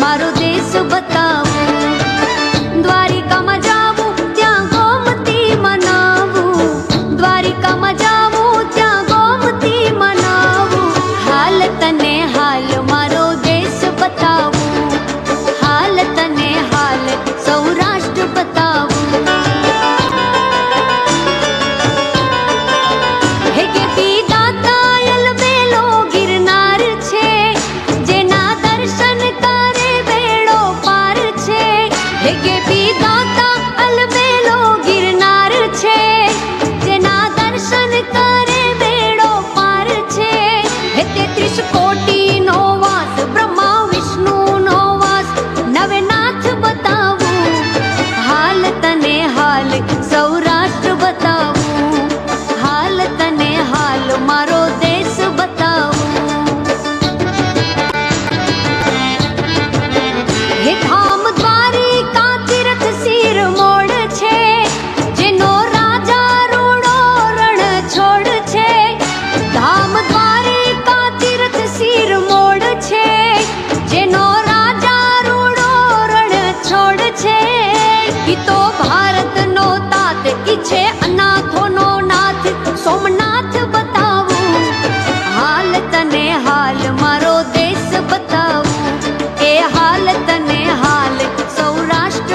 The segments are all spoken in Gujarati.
મારો દેશ બતાવો.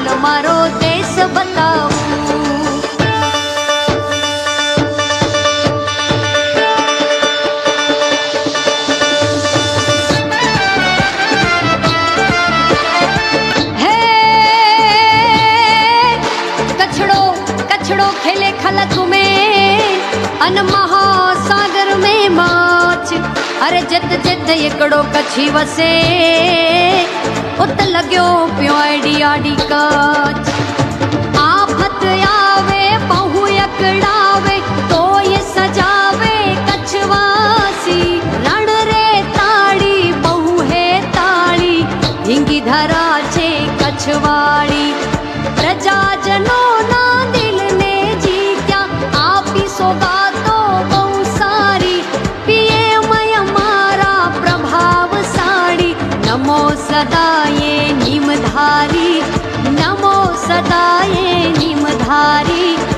હાલ હાલ મારો દેશ બતાવું હે कछड़ो कछड़ो खेले खलक में अन महासागर में माछ अरे जित जित एकड़ो कछी वसे ઉત લગ્યો પ્યો અડી અડી કચ. આફત આવે પહુ અકડાવે તોય સજાવે કચ્છવાસી. રણ રે તાળી, બહુ હે તાળી. ઢીંગી ધરા છે કચ્છવાળી. પ્રજાજનો ના દિલને જીત્યા, આપી સોગા सदाये निमधारी नमो सदाये निमधारी।